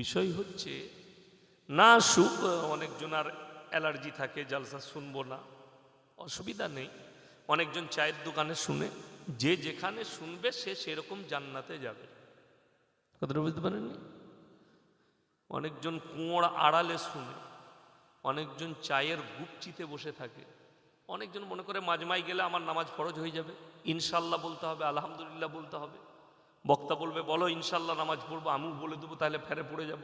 বিষয় হচ্ছে, না সু অনেকজন আর অ্যালার্জি থাকে, জালসা শুনব না, অসুবিধা নেই। অনেকজন চায়ের দোকানে শুনে, যে যেখানে শুনবে সে সেরকম জান্নাতে যাবে। কথাটা বুঝতে পারেননি? অনেকজন কুঁড় আড়ালে শুনে, অনেকজন চায়ের গুপচিতে বসে থাকে, অনেকজন মনে করে মাজমাই গেলে আমার নামাজ ফরজ হয়ে যাবে। ইনশাল্লাহ বলতে হবে, আলহামদুলিল্লাহ বলতে হবে। বক্তা বলবে, বলো, ইনশাল্লাহ নামাজ পড়ব, আমিও বলে দেবো, তাহলে ফেরে পড়ে যাব।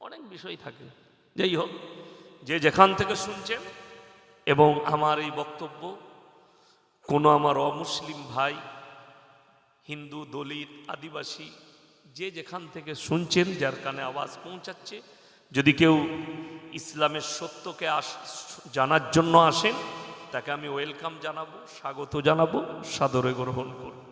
অনেক বিষয় থাকে। যাই হোক, যে যেখান থেকে শুনছেন এবং আমার এই বক্তব্য, কোনো আমার অমুসলিম ভাই, হিন্দু, দলিত, আদিবাসী, যে যেখান থেকে শুনছেন, যার কানে আওয়াজ পৌঁছাচ্ছে, যদি কেউ ইসলামের সত্যকে আস, জানার জন্য আসেন, তাকে আমি ওয়েলকাম জানাব, স্বাগত জানাব, সাদরে গ্রহণ করব।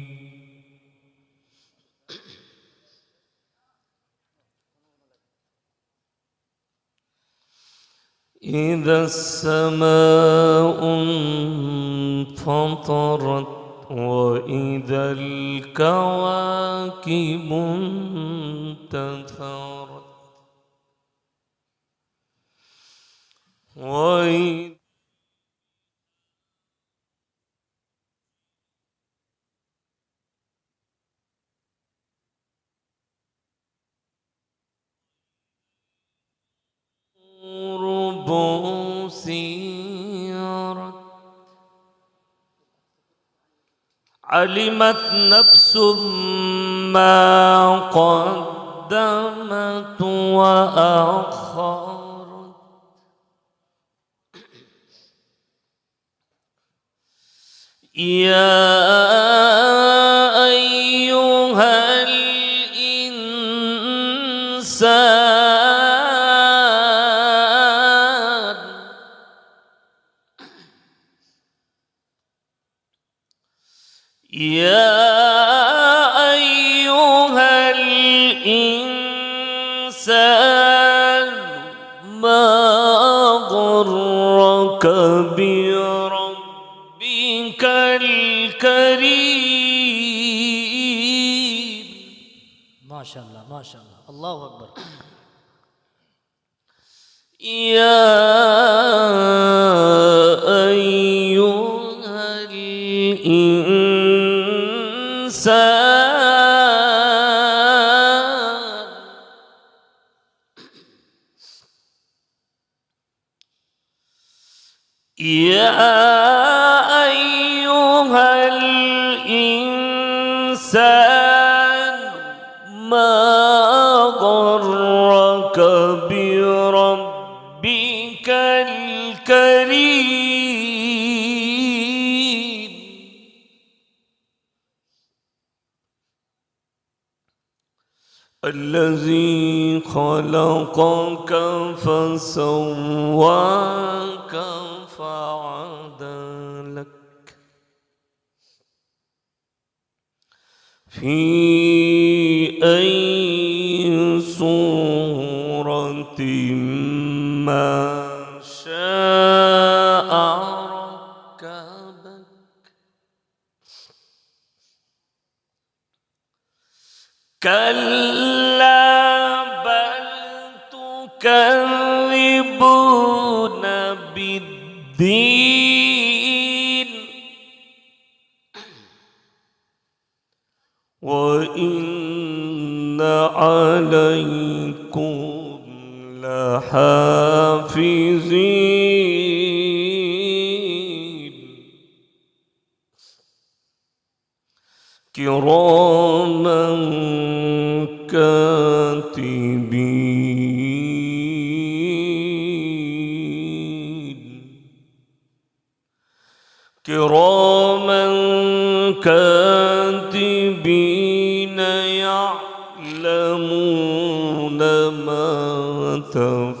إذا السماء انفطرت وإذا الكواكب انتثرت. وإذا بصيرت علمت نفس ما قدمت وأخرت. يا يا أيها الإنسان ما غرك بربك الكريم؟ ما شاء الله ما شاء الله الله أكبر. يا الإنسان يا خلقك فسواك فعدلك في أي صورة ما شاء ركبك. كلا لحافظين كراما كاتبين. كراما كاتبين يعلمون ما تفعلون.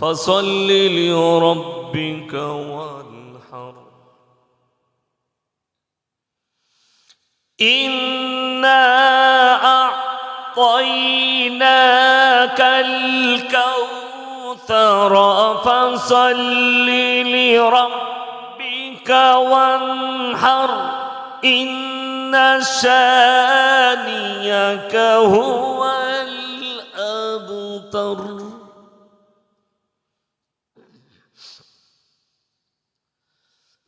فصل لربك وانحر. إنا أعطيناك الكوثر فصل لربك وانحر. إن شانيك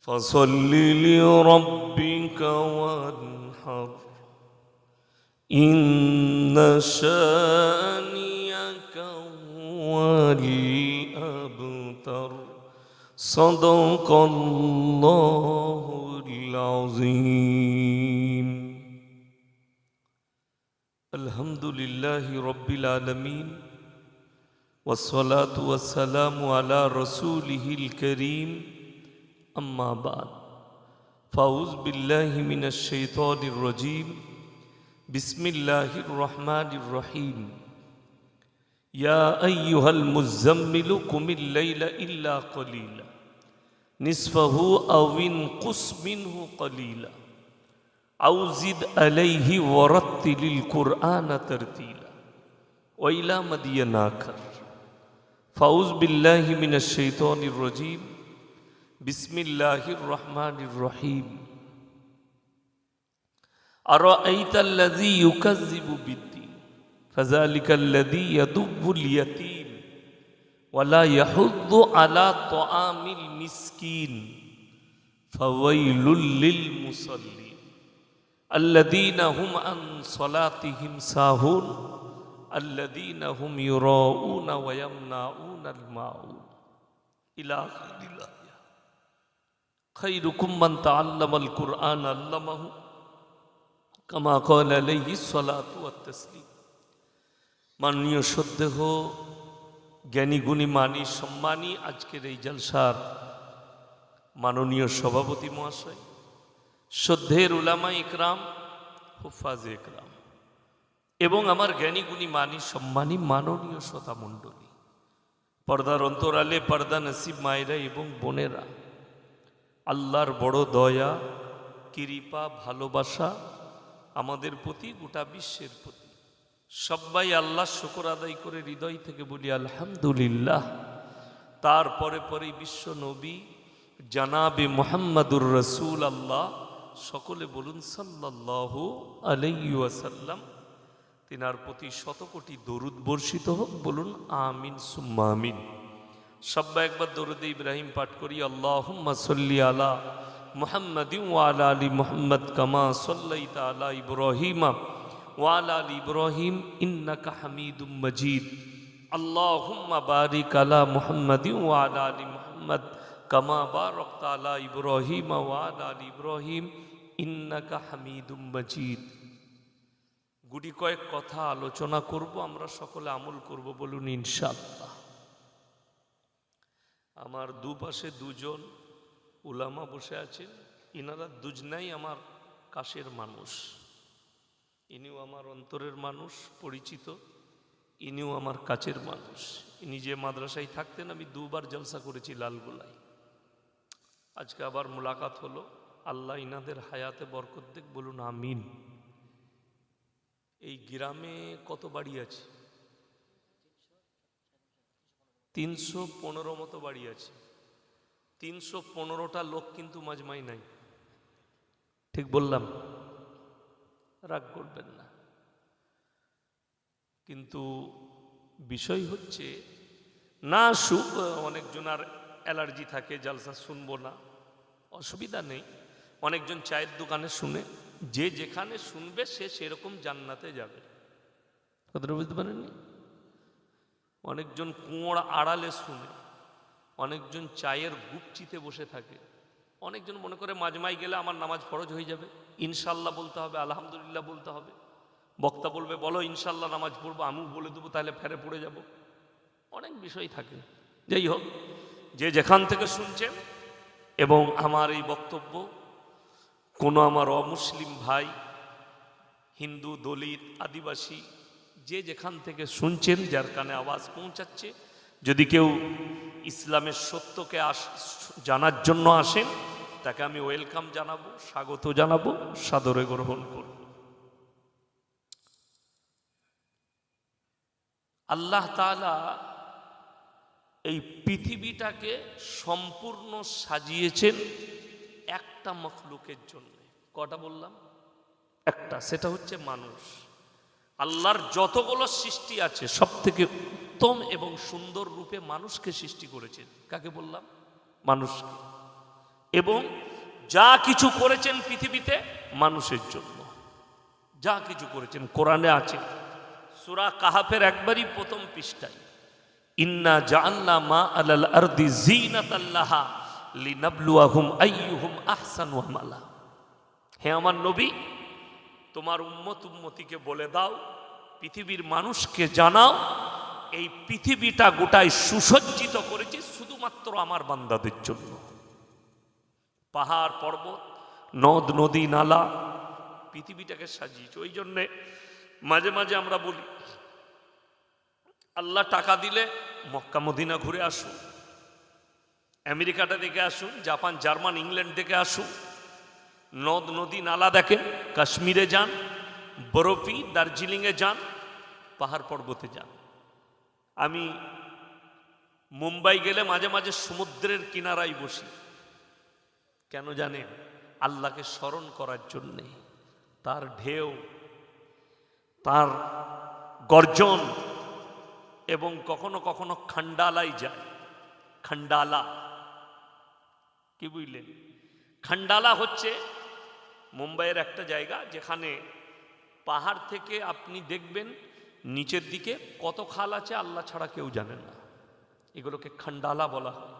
فصل لربك وانحر. إن شانيك هو الأبتر صدق الله العظيم. الحمد لله رب العالمين والصلاة والسلام على رسوله الكريم. أما بعد. فأعوذ بالله من الشيطان الرجيم. بسم الله الرحمن الرحيم. يا أيها المزمل قم الليل إلا قليلا. نصفه أو انقص منه قليلا. أو زد عليه ورتل القرآن ترتيلا. وإلى مدين آخر فأعوذ بالله من الشيطان الرجيم. بسم الله الرحمن الرحيم أرأيت الذي يكذب بالدين فذلك الذي يدب اليتيم ولا يحض على طعام المسكين فويل للمصلين الذين هم عن صلاتهم ساهون الذين هم يراءون ويمنعون الماعون إلى آخر الآية خيركم من تعلم القرآن علمه কামা কল আলাইহি সালাতু ওয়াত তাসলিম মাননীয় সদ্দেহ জ্ঞানী গুণী মানী সম্মানী আজকের এই জলসার মাননীয় সভাপতি মহাশয় শ্রদ্ধের উলামা ইকরাম হুফাজ ইকরাম এবং আমার জ্ঞানী গুণী মানী সম্মানী মাননীয় শ্রোতা মণ্ডলী পর্দার অন্তরালে পর্দা নসিব মায়েরা এবং বোনেরা আল্লাহর বড় দয়া, কৃপা, ভালোবাসা আমাদের প্রতি, গোটা বিশ্বের প্রতি। সবাই আল্লাহ শুকর আদায় করে হৃদয় থেকে বলি, আলহামদুলিল্লাহ। তারপরে পরে বিশ্ব নবী, জানাবে মোহাম্মদুর রসুল আল্লাহ সকলে বলুন সাল্লাহ আলাইসাল্লাম তিনার প্রতি শত কোটি দরুদ বর্ষিত হোক, বলুন, আমিন, সুম্মা আমিন। সব্বা একবার দরুদ ইব্রাহিম পাঠ করি আল্লাহ আলা মোহাম্মদ ওয়ালা আলী মোহাম্মদ কামা সাল্লাই তালা ইব্রাহিমা ওয়ালা আলী ইব্রাহিম ইন্নাকা হামিদুম মজিদ। আল্লাহ বারিক আলা মোহাম্মদ ওয়ালা আলী মোহাম্মদ কামা বারক তালা ইব্রাহিমা ওয়ালা আলী ইব্রাহিম ইন্নাকা হামিদুম মজিদ। গুটি কয়েক কথা আলোচনা করব, আমরা সকলে আমল করব বলুন ইনশাআল্লাহ। আমার দুপাশে দুজন উলামা বসে আছেন। ইনারা দুজনাই আমার কাশের মানুষ। ইনিও আমার অন্তরের মানুষ, পরিচিত। ইনিও আমার কাছের মানুষ। ইনি যে মাদ্রাসায় থাকতেন, আমি দুবার জলসা করেছি লালগোলায়। আজকে আবার মোলাকাত হলো। আল্লাহ ইনাদের হায়াতে বরকত দেখ, বলুন আমিন। এই গ্রামে কত বাড়ি আছে? তিনশো পনেরো মতো বাড়ি আছে। তিনশো পনেরোটা লোক কিন্তু মাঝমাই নাই। ঠিক বললাম? রাগ করবেন না। কিন্তু বিষয় হচ্ছে, না সু, অনেকজন আর অ্যালার্জি থাকে, জালসা শুনব না। অসুবিধা নেই। অনেকজন চায়ের দোকানে শুনে, যে যেখানে শুনবে সে সেরকম জান্নাতে যাবে। কথাটা বুঝতে পারেননি? অনেকজন কুঁয়োর আড়ালে শুনে, অনেকজন চায়ের গুপচিতে বসে থাকে। অনেকজন মনে করে মাজমাই গেলে আমার নামাজ ফরজ হয়ে যাবে। ইনশাল্লাহ বলতে হবে, আলহামদুলিল্লাহ বলতে হবে। বক্তা বলবে, বলো ইনশাল্লাহ নামাজ পড়ব, আমিও বলে দেবো, তাহলে ফেরে পড়ে যাব। অনেক বিষয় থাকে। যাই হোক, যে যেখান থেকে শুনছেন এবং আমার এই বক্তব্য, কোনো আমার অমুসলিম ভাই, হিন্দু, দলিত, আদিবাসী যে যেখান থেকে শুনছেন, যার কানে আওয়াজ পৌঁছাচ্ছে, যদি কেউ ইসলামের সত্যকে আস, জানার জন্য আসেন, তাকে আমি ওয়েলকাম জানাব, স্বাগত জানাব, সাদরে গ্রহণ করব। আল্লাহ তাআলা এই পৃথিবীটাকে সম্পূর্ণ সাজিয়েছেন একটা মখলুকের জন্য। কটা বললাম? একটা, সেটা হচ্ছে মানুষ। আল্লাহর যতগুলো সৃষ্টি আছে সব থেকে উত্তম এবং সুন্দর রূপে মানুষকে সৃষ্টি করেছেন। কাকে বললাম? মানুষকে। এবং যা কিছু করেছেন পৃথিবীতে, মানুষের জন্য। যা কিছু করেছেন, কোরআনে আছে। সুরা কাহাফের একবারই প্রথম পৃষ্ঠায়, ইন্না জাআলনা মা আলাল আরদি জিনাতাল্লাহা লিনাবলুয়াহুম আইয়ুহুম আহসানু আমালা। হে আমার নবী তোমার উম্মত উম্মতিকে বলে দাও, পৃথিবীর মানুষকে জানাও, এই পৃথিবীটা গোটায় সুসজ্জিত করেছি শুধুমাত্র আমার বান্দাদের জন্য। পাহাড় পর্বত, নদ, নদী, নালা, পৃথিবীটাকে সাজিয়েছে। ওই জন্যে মাঝে মাঝে আমরা বলি, আল্লাহ টাকা দিলে মক্কা, মদিনা ঘুরে আসুন। আমেরিকাটা দেখে আসুন, জাপান, জার্মান, ইংল্যান্ড দেখে আসুন। নদ নদী নালা দেখেন কাশ্মীরে যান, বরফি, দার্জিলিংয়ে যান, পাহাড় পর্বতে যান। আমি মুম্বাই গেলে মাঝে মাঝে সমুদ্রের কিনারায় বসি। কেন জানেন? আল্লাহকে স্মরণ করার জন্যে। তার ঢেউ, তার গর্জন এবং কখনো কখনো খান্ডালাই যায়। খান্ডালা। কি বুঝলেন? খান্ডালা হচ্ছে মুম্বাইয়ের একটা জায়গা যেখানে পাহাড় থেকে আপনি দেখবেন নিচের দিকে কত খাল আছে আল্লাহ ছাড়া কেউ জানেন না। এগুলোকে খান্ডালা বলা হয়।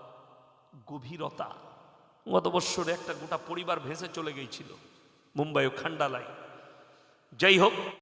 গভীরতা। গত বৎসরে একটা গোটা পরিবার ভেসে চলে গিয়েছিল মুম্বাই ও খান্ডালায় যাই হোক